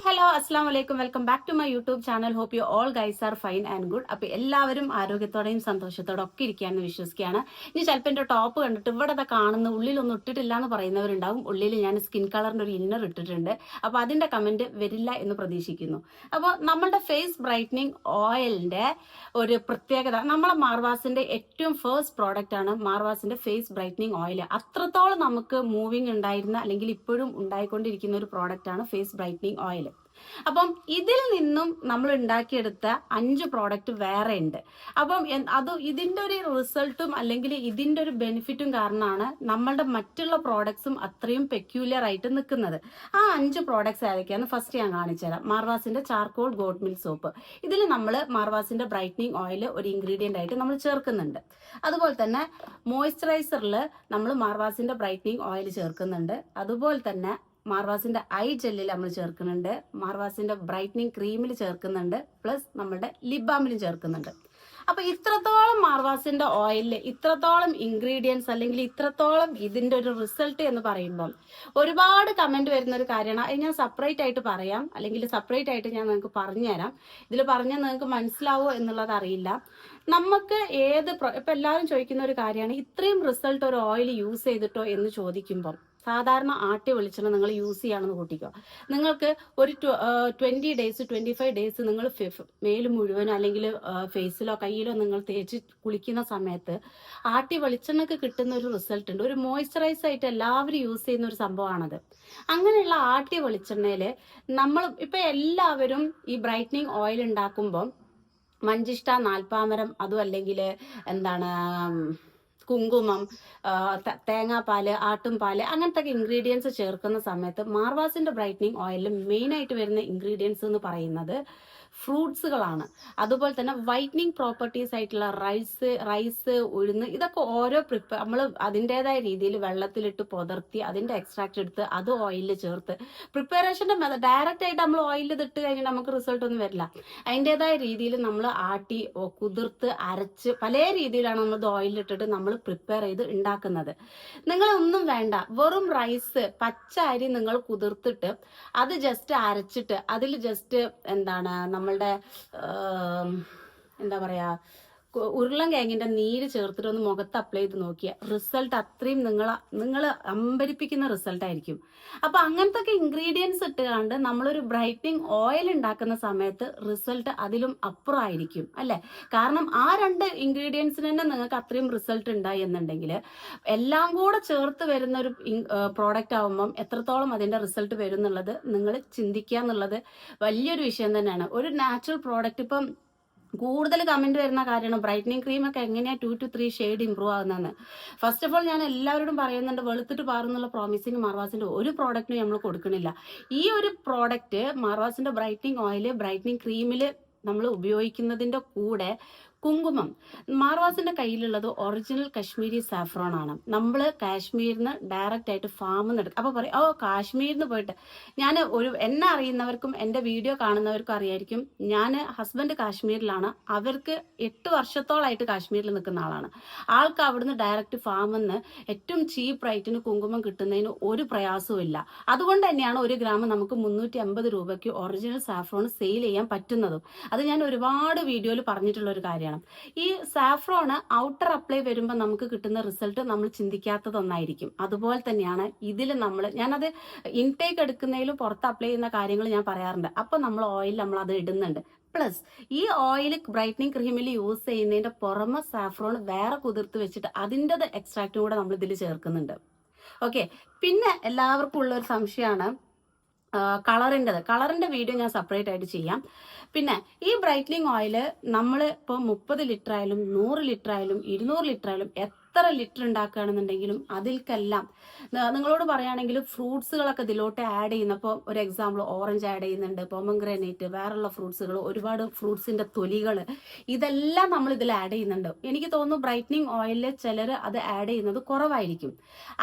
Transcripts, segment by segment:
Hello അസ്സാം വലൈക്കും welcome back to my YouTube channel hope you all guys are fine and good അപ്പൊ എല്ലാവരും ആരോഗ്യത്തോടെയും സന്തോഷത്തോടെ ഒക്കെ ഇരിക്കുകയാണെന്ന് വിശ്വസിക്കുകയാണ്. ഇനി ചിലപ്പോൾ എന്റെ ടോപ്പ് കണ്ടിട്ട് ഇവിടെ കാണുന്ന ഉള്ളിലൊന്നും ഇട്ടിട്ടില്ല എന്ന് പറയുന്നവരുണ്ടാവും. ഉള്ളിൽ ഞാൻ സ്കിൻ കളറിന്റെ ഒരു ഇന്നർ ഇട്ടിട്ടുണ്ട്. അപ്പൊ അതിന്റെ കമന്റ് വരില്ല എന്ന് പ്രതീക്ഷിക്കുന്നു. അപ്പോൾ നമ്മളുടെ ഫേസ് ബ്രൈറ്റനിങ് ഓയിലിന്റെ ഒരു പ്രത്യേകത നമ്മളെ മാർവാസിന്റെ ഏറ്റവും ഫേസ്റ്റ് പ്രോഡക്റ്റ് ആണ് മാർവാസിന്റെ ഫേസ് ബ്രൈറ്റനിങ് ഓയിൽ അത്രത്തോളം നമുക്ക് മൂവിങ് ഉണ്ടായിരുന്ന അല്ലെങ്കിൽ ഇപ്പോഴും ഉണ്ടായിക്കൊണ്ടിരിക്കുന്ന ഒരു പ്രോഡക്റ്റ് ആണ് ഫേസ് ബ്രൈറ്റനിങ് ഓയിൽ അപ്പം ഇതിൽ നിന്നും നമ്മൾ ഉണ്ടാക്കിയെടുത്ത അഞ്ച് പ്രോഡക്റ്റ് വേറെ ഉണ്ട്. അപ്പം അത് ഇതിന്റെ ഒരു റിസൾട്ടും അല്ലെങ്കിൽ ഇതിന്റെ ഒരു ബെനിഫിറ്റും കാരണമാണ് നമ്മളുടെ മറ്റുള്ള പ്രോഡക്ട്സും അത്രയും പെക്യൂലിയർ ആയിട്ട് നിൽക്കുന്നത്. ആ അഞ്ച് പ്രോഡക്ട്സ് ഏതൊക്കെയാണ് ഫസ്റ്റ് ഞാൻ കാണിച്ചു തരാം. മാർവാസിന്റെ ചാർക്കോൾ ഗോഡ് മിൽ സോപ്പ് ഇതിൽ നമ്മൾ മാർവാസിന്റെ ബ്രൈറ്റനിങ് ഓയിൽ ഒരു ഇൻഗ്രീഡിയന്റ് ആയിട്ട് നമ്മൾ ചേർക്കുന്നുണ്ട്. അതുപോലെ തന്നെ മോയ്സ്ചറൈസറിൽ നമ്മൾ മാർവാസിന്റെ ബ്രൈറ്റനിങ് ഓയിൽ ചേർക്കുന്നുണ്ട്. അതുപോലെ തന്നെ മാർവാസിന്റെ ഐ ജെല്ലിൽ നമ്മൾ ചേർക്കുന്നുണ്ട്. മാർവാസിന്റെ ബ്രൈറ്റനിങ് ക്രീമിൽ ചേർക്കുന്നുണ്ട്. പ്ലസ് നമ്മുടെ ലിപ് ബാമിലും ചേർക്കുന്നുണ്ട്. അപ്പൊ ഇത്രത്തോളം മാർവാസിന്റെ ഓയിലിൽ ഇത്രത്തോളം ഇൻഗ്രീഡിയൻസ് അല്ലെങ്കിൽ ഇത്രത്തോളം ഇതിന്റെ ഒരു റിസൾട്ട് എന്ന് പറയുമ്പം ഒരുപാട് കമന്റ് വരുന്ന ഒരു കാര്യമാണ്. അത് ഞാൻ സെപ്പറേറ്റ് ആയിട്ട് പറയാം. അല്ലെങ്കിൽ സെപ്പറേറ്റ് ആയിട്ട് ഞാൻ നിങ്ങൾക്ക് പറഞ്ഞുതരാം. ഇതിൽ പറഞ്ഞാൽ നിങ്ങൾക്ക് മനസ്സിലാവോ എന്നുള്ളത് അറിയില്ല. നമുക്ക് ഏത് ഇപ്പൊ എല്ലാവരും ചോദിക്കുന്ന ഒരു കാര്യമാണ് ഇത്രയും റിസൾട്ട് ഒരു ഓയിൽ യൂസ് ചെയ്തിട്ടോ എന്ന് ചോദിക്കുമ്പം സാധാരണ ആട്ടി വെളിച്ചെണ്ണ നിങ്ങൾ യൂസ് ചെയ്യുകയാണെന്ന് കൂട്ടിക്കോ. നിങ്ങൾക്ക് ഒരു twenty days twenty five days നിങ്ങൾ മേൽ മുഴുവനോ അല്ലെങ്കിൽ ഫേസിലോ കയ്യിലോ നിങ്ങൾ തേച്ച് കുളിക്കുന്ന സമയത്ത് ആട്ടി വെളിച്ചെണ്ണക്ക് കിട്ടുന്ന ഒരു റിസൾട്ട് ഉണ്ട്. ഒരു മോയ്സ്ചറൈസ് ആയിട്ട് എല്ലാവരും യൂസ് ചെയ്യുന്ന ഒരു സംഭവമാണത്. അങ്ങനെയുള്ള ആട്ടി വെളിച്ചെണ്ണയിൽ നമ്മൾ ഇപ്പൊ എല്ലാവരും ഈ ബ്രൈറ്റനിങ് ഓയിൽ ഉണ്ടാക്കുമ്പോൾ മഞ്ചിഷ്ട നാൽപ്പാമരം അതും അല്ലെങ്കിൽ എന്താണ് കുങ്കുമം തേങ്ങാപ്പാൽ ആട്ടുംപാൽ അങ്ങനത്തെ ഇൻഗ്രീഡിയൻസ് ചേർക്കുന്ന സമയത്ത് മാർവാസിന്റെ ബ്രൈറ്റനിങ് ഓയിലിൽ മെയിൻ ആയിട്ട് വരുന്ന ഇൻഗ്രീഡിയൻസ് എന്ന് പറയുന്നത് ഫ്രൂട്ട്സുകളാണ്. അതുപോലെ തന്നെ വൈറ്റനിങ് പ്രോപ്പർട്ടീസ് ആയിട്ടുള്ള റൈസ് റൈസ് ഉഴുന്ന് ഇതൊക്കെ ഓരോ പ്രിപ്പയർ നമ്മൾ അതിന്റെതായ രീതിയിൽ വെള്ളത്തിലിട്ട് പുതർത്തി അതിന്റെ എക്സ്ട്രാക്ട് എടുത്ത് അത് ഓയിലിൽ ചേർത്ത്. പ്രിപ്പറേഷന്റെ മെത്തഡ് ഡയറക്റ്റ് ആയിട്ട് നമ്മൾ ഓയിലിൽ ഇട്ട് കഴിഞ്ഞാൽ നമുക്ക് റിസൾട്ട് ഒന്നും വരില്ല. അതിന്റെതായ രീതിയിൽ നമ്മൾ ആട്ടി കുതിർത്ത് അരച്ച് പല രീതിയിലാണ് നമ്മൾ ഇത് ഓയിലിൽ ഇട്ടിട്ട് നമ്മൾ പ്രിപ്പയർ ചെയ്ത് ഉണ്ടാക്കുന്നത് നിങ്ങൾ ഒന്നും വേണ്ട. വെറും റൈസ് പച്ച അരി നിങ്ങൾ കുതിർത്തിട്ട് അത് ജസ്റ്റ് അരച്ചിട്ട് അതിൽ ജസ്റ്റ് എന്താണ് നമ്മളുടെ എന്താ പറയാ കു- ഉരുളൻ കിഴങ്ങിന്റെ നീര് ചേർത്തിട്ട് ഒന്ന് മുഖത്ത് അപ്ലൈ ചെയ്ത് നോക്കിയ. റിസൾട്ട് അത്രയും നിങ്ങൾ നിങ്ങൾ അമ്പരിപ്പിക്കുന്ന റിസൾട്ട് ആയിരിക്കും. അപ്പൊ അങ്ങനത്തെ ഒക്കെ ഇൻഗ്രീഡിയൻസ് ഇട്ടുകൊണ്ട് നമ്മളൊരു ബ്രൈറ്റനിങ് ഓയിൽ ഉണ്ടാക്കുന്ന സമയത്ത് റിസൾട്ട് അതിലും അപ്പുറമായിരിക്കും അല്ലെ? കാരണം ആ രണ്ട് ഇൻഗ്രീഡിയൻസിന് തന്നെ നിങ്ങൾക്ക് അത്രയും റിസൾട്ട് ഉണ്ടായി എന്നുണ്ടെങ്കിൽ എല്ലാം കൂടെ ചേർത്ത് വരുന്ന ഒരു പ്രോഡക്റ്റ് ആവുമ്പം എത്രത്തോളം അതിന്റെ റിസൾട്ട് വരും എന്നുള്ളത് നിങ്ങൾ ചിന്തിക്കുക എന്നുള്ളത് വലിയൊരു വിഷയം തന്നെയാണ്. ഒരു നാച്ചുറൽ പ്രോഡക്റ്റ് ഇപ്പം കൂടുതൽ കമന്റ് വരുന്ന കാര്യമാണ്. ബ്രൈറ്റനിങ് ക്രീം ഒക്കെ എങ്ങനെയാ two two three shade improve ആകുന്നതെന്ന് first of all ഞാൻ എല്ലാവരോടും പറയുന്നുണ്ട് വെളുത്തിട്ട് പാറുന്നുള്ള പ്രോമിസിങ് മാർവാസിന്റെ ഒരു പ്രോഡക്റ്റിനും നമ്മൾ കൊടുക്കണില്ല. ഈ ഒരു പ്രോഡക്റ്റ് മാർവാസിന്റെ ബ്രൈറ്റനിങ് ഓയിൽ ബ്രൈറ്റനിങ് ക്രീമിൽ നമ്മൾ ഉപയോഗിക്കുന്നതിന്റെ കൂടെ കുങ്കുമം. മാർവാസിന്റെ കയ്യിലുള്ളത് ഒറിജിനൽ കാശ്മീരി സാഫ്രോൺ ആണ്. നമ്മൾ കാശ്മീരിൽ നിന്ന് ഡയറക്റ്റ് ആയിട്ട് ഫാമിൽ നിന്ന് എടുക്കും അപ്പൊ പറയും ഓ കാശ്മീരിൽ നിന്ന് പോയിട്ട് ഞാൻ ഒരു എന്നെ അറിയുന്നവർക്കും എന്റെ വീഡിയോ കാണുന്നവർക്കും അറിയായിരിക്കും ഞാൻ ഹസ്ബൻഡ് കാശ്മീരിലാണ്. അവർക്ക് എട്ട് വർഷത്തോളായിട്ട് കാശ്മീരിൽ നിൽക്കുന്ന ആളാണ്. ആൾക്ക് അവിടുന്ന് ഡയറക്റ്റ് ഫാമിൽ നിന്ന് ഏറ്റവും ചീപ്പ് റേറ്റിന് കുങ്കുമം കിട്ടുന്നതിന് ഒരു പ്രയാസവും ഇല്ല. അതുകൊണ്ട് തന്നെയാണ് ഒരു ഗ്രാമം നമുക്ക് മുന്നൂറ്റി അമ്പത് രൂപയ്ക്ക് ഒറിജിനൽ സാഫ്രോൺ സെയിൽ ചെയ്യാൻ പറ്റുന്നതും. അത് ഞാൻ ഒരുപാട് വീഡിയോയിൽ പറഞ്ഞിട്ടുള്ള ഒരു കാര്യമാണ്. ഈ സാഫ്രോണ് ഔട്ടർ അപ്ലൈ വരുമ്പോൾ നമുക്ക് കിട്ടുന്ന റിസൾട്ട് നമ്മൾ ചിന്തിക്കാത്തതൊന്നായിരിക്കും അതുപോലെ തന്നെയാണ് ഇതിൽ നമ്മൾ ഞാനത് ഇൻടേക്ക് എടുക്കുന്നതിലും പുറത്ത് അപ്ലൈ ചെയ്യുന്ന കാര്യങ്ങൾ ഞാൻ പറയാറുണ്ട്. അപ്പോൾ നമ്മൾ ഓയിൽ നമ്മൾ അത് ഇടുന്നുണ്ട്. പ്ലസ് ഈ ഓയിൽ ബ്രൈറ്റനിങ് ക്രീമിൽ യൂസ് ചെയ്യുന്നതിന്റെ പുറമെ സാഫ്രോൺ വേറെ കുതിർത്ത് വെച്ചിട്ട് അതിന്റെത് എക്സ്ട്രാക്റ്റും കൂടെ നമ്മൾ ഇതിൽ ചേർക്കുന്നുണ്ട്. ഓക്കെ പിന്നെ എല്ലാവർക്കും ഉള്ള ഒരു സംശയമാണ് കളറിന്റെത്. കളറിന്റെ വീഡിയോ ഞാൻ സെപ്പറേറ്റ് ആയിട്ട് ചെയ്യാം. പിന്നെ ഈ ബ്രൈറ്റ്നിങ് ഓയിൽ നമ്മൾ ഇപ്പോൾ മുപ്പത് ലിറ്റർ ആയാലും നൂറ് ലിറ്റർ ആയാലും ഇരുന്നൂറ് ലിറ്റർ ആയാലും എത്ര ലിറ്റർ ഉണ്ടാക്കുകയാണെന്നുണ്ടെങ്കിലും അതിൽക്കെല്ലാം നിങ്ങളോട് പറയുകയാണെങ്കിൽ ഫ്രൂട്ട്സുകളൊക്കെ ഇതിലോട്ട് ആഡ് ചെയ്യുന്നപ്പോൾ ഒരു എക്സാമ്പിൾ ഓറഞ്ച് ആഡ് ചെയ്യുന്നുണ്ട് പൊമഗ്രനേറ്റ് വേറെയുള്ള ഫ്രൂട്ട്സുകൾ ഒരുപാട് ഫ്രൂട്ട്സിന്റെ തൊലികൾ ഇതെല്ലാം നമ്മൾ ഇതിൽ ആഡ് ചെയ്യുന്നുണ്ട്. എനിക്ക് തോന്നുന്നു ബ്രൈറ്റനിങ് ഓയിലിൽ ചിലർ അത് ആഡ് ചെയ്യുന്നത് കുറവായിരിക്കും.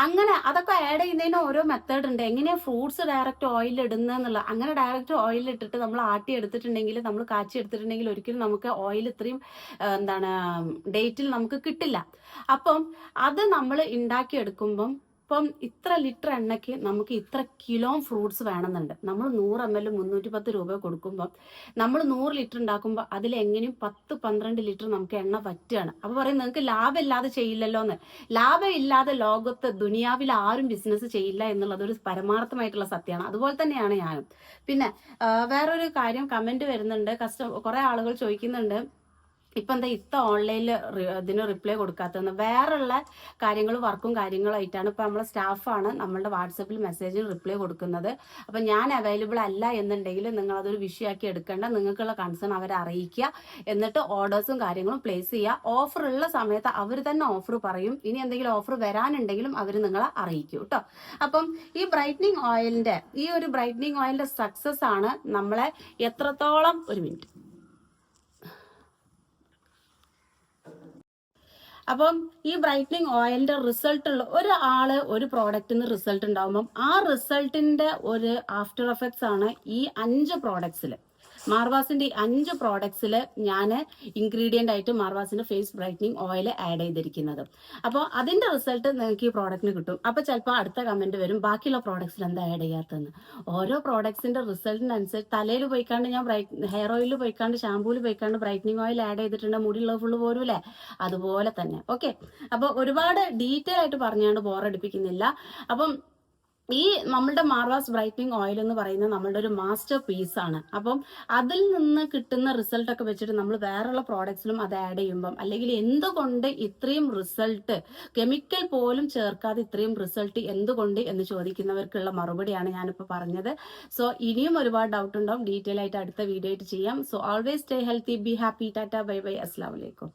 അങ്ങനെ അതൊക്കെ ആഡ് ചെയ്യുന്നതിന് ഓരോ മെത്തേഡ് ഉണ്ട്. എങ്ങനെയാണ് ഫ്രൂട്ട്സ് ഡയറക്റ്റ് ഓയിൽ ഇടുന്നതെന്നുള്ള അങ്ങനെ ഡയറക്റ്റ് ഓയിൽ ഇട്ടിട്ട് നമ്മൾ ആട്ടി എടുത്തിട്ടുണ്ടെങ്കിൽ നമ്മൾ കാച്ചി എടുത്തിട്ടുണ്ടെങ്കിൽ ഒരിക്കലും നമുക്ക് ഓയിൽ ഇത്രയും എന്താണ് ഡേറ്റിൽ നമുക്ക് കിട്ടില്ല. അപ്പം അത് നമ്മൾ ഉണ്ടാക്കിയെടുക്കുമ്പം ഇപ്പം ഇത്ര ലിറ്റർ എണ്ണയ്ക്ക് നമുക്ക് ഇത്ര കിലോ ഫ്രൂട്ട്സ് വേണമെന്നുണ്ട്. നമ്മൾ നൂറ് എം എൽ മുന്നൂറ്റി പത്ത് രൂപ കൊടുക്കുമ്പോൾ നമ്മൾ നൂറ് ലിറ്റർ ഉണ്ടാക്കുമ്പോൾ അതിലെങ്ങനെയും പത്ത് പന്ത്രണ്ട് ലിറ്റർ നമുക്ക് എണ്ണ പറ്റുകയാണ്. അപ്പോൾ പറയും നിങ്ങൾക്ക് ലാഭമില്ലാതെ ചെയ്യില്ലല്ലോ എന്ന് ലാഭമില്ലാതെ ലോകത്ത് ദുനിയാവിൽ ആരും ബിസിനസ് ചെയ്യില്ല എന്നുള്ളത് ഒരു പരമാർത്ഥമായിട്ടുള്ള സത്യമാണ്. അതുപോലെ തന്നെയാണ് ഞാനും. പിന്നെ വേറൊരു കാര്യം കമന്റ് വരുന്നുണ്ട്. കസ്റ്റമർ കുറേ ആളുകൾ ചോദിക്കുന്നുണ്ട്. ഇപ്പൊ എന്താ ഇത്ത ഓൺലൈനിൽ ഇതിന് റിപ്ലൈ കൊടുക്കാത്തതെന്ന് വേറെയുള്ള കാര്യങ്ങൾ വർക്കും കാര്യങ്ങളായിട്ടാണ് ഇപ്പൊ നമ്മളെ സ്റ്റാഫാണ് നമ്മളുടെ വാട്സപ്പിൽ മെസ്സേജിന് റിപ്ലൈ കൊടുക്കുന്നത്. അപ്പൊ ഞാൻ അവൈലബിൾ അല്ല എന്നുണ്ടെങ്കിൽ നിങ്ങൾ അതൊരു വിഷയമാക്കി എടുക്കേണ്ട. നിങ്ങൾക്കുള്ള കൺസേൺ അവരെ അറിയിക്കുക. എന്നിട്ട് ഓർഡേഴ്സും കാര്യങ്ങളും പ്ലേസ് ചെയ്യുക. ഓഫർ ഉള്ള സമയത്ത് അവർ തന്നെ ഓഫർ പറയും. ഇനി എന്തെങ്കിലും ഓഫർ വരാനുണ്ടെങ്കിലും അവർ നിങ്ങളെ അറിയിക്കും കേട്ടോ. അപ്പം ഈ ബ്രൈറ്റനിങ് ഓയിലിന്റെ ഈ ഒരു ബ്രൈറ്റനിങ് ഓയിലിന്റെ സക്സസ് ആണ് നമ്മളെ എത്രത്തോളം ഒരു മിനിറ്റ് അപ്പം ഈ ബ്രൈറ്റനിങ് ഓയിലിന്റെ റിസൾട്ട് ഉള്ള ഒരാൾ ഒരു പ്രോഡക്റ്റിന് റിസൾട്ട് ഉണ്ടാവുമ്പം ആ റിസൾട്ടിന്റെ ഒരു ആഫ്റ്റർ എഫക്ട്സ് ആണ് ഈ അഞ്ച് പ്രോഡക്ട്സിൽ മാർവാസിന്റെ അഞ്ച് പ്രോഡക്ട്സിൽ ഞാൻ ഇൻഗ്രീഡിയന്റ് ആയിട്ട് മാർവാസിന്റെ ഫേസ് ബ്രൈറ്റനിങ് ഓയിൽ ആഡ് ചെയ്തിരിക്കുന്നത്. അപ്പോൾ അതിന്റെ റിസൾട്ട് നിങ്ങൾക്ക് ഈ പ്രോഡക്റ്റിന് കിട്ടും. അപ്പോൾ ചിലപ്പോൾ അടുത്ത കമന്റ് വരും ബാക്കിയുള്ള പ്രോഡക്ട്സിൽ എന്താ ആഡ് ചെയ്യാത്തതെന്ന്. ഓരോ പ്രോഡക്ട്സിന്റെ റിസൾട്ടിനനുസരിച്ച് തലയിൽ പോയിക്കാണ്ട് ഞാൻ ഹെയർ ഓയിൽ പോയിക്കാണ്ട് ഷാമ്പൂയിൽ പോയിക്കാണ്ട് ബ്രൈറ്റനിങ് ഓയിൽ ആഡ് ചെയ്തിട്ടുണ്ട്. മുടിയുള്ള ഫുള്ള് അല്ലേ? അതുപോലെ തന്നെ. ഓക്കെ അപ്പോൾ ഒരുപാട് ഡീറ്റെയിൽ ആയിട്ട് പറഞ്ഞുകൊണ്ട് ബോറടിപ്പിക്കുന്നില്ല അപ്പം ഈ നമ്മളുടെ മാർവാസ് ബ്രൈറ്റനിങ് ഓയിൽ എന്ന് പറയുന്നത് നമ്മളുടെ ഒരു മാസ്റ്റർ പീസ് ആണ്. അപ്പം അതിൽ നിന്ന് കിട്ടുന്ന റിസൾട്ട് ഒക്കെ വെച്ചിട്ട് നമ്മൾ വേറെയുള്ള പ്രോഡക്ട്സിലും അത് ആഡ് ചെയ്യുമ്പം അല്ലെങ്കിൽ എന്തുകൊണ്ട് ഇത്രയും റിസൾട്ട് കെമിക്കൽ പോലും ചേർക്കാതെ ഇത്രയും റിസൾട്ട് എന്തുകൊണ്ട് എന്ന് ചോദിക്കുന്നവർക്കുള്ള മറുപടിയാണ് ഞാനിപ്പോൾ പറഞ്ഞത്. സോ ഇനിയും ഒരുപാട് ഡൗട്ട് ഉണ്ടാവും. ഡീറ്റെയിൽ ആയിട്ട് അടുത്ത വീഡിയോ ആയിട്ട് ചെയ്യാം. So always stay healthy be happy tata bye bye അസ്ലാം വലൈക്കും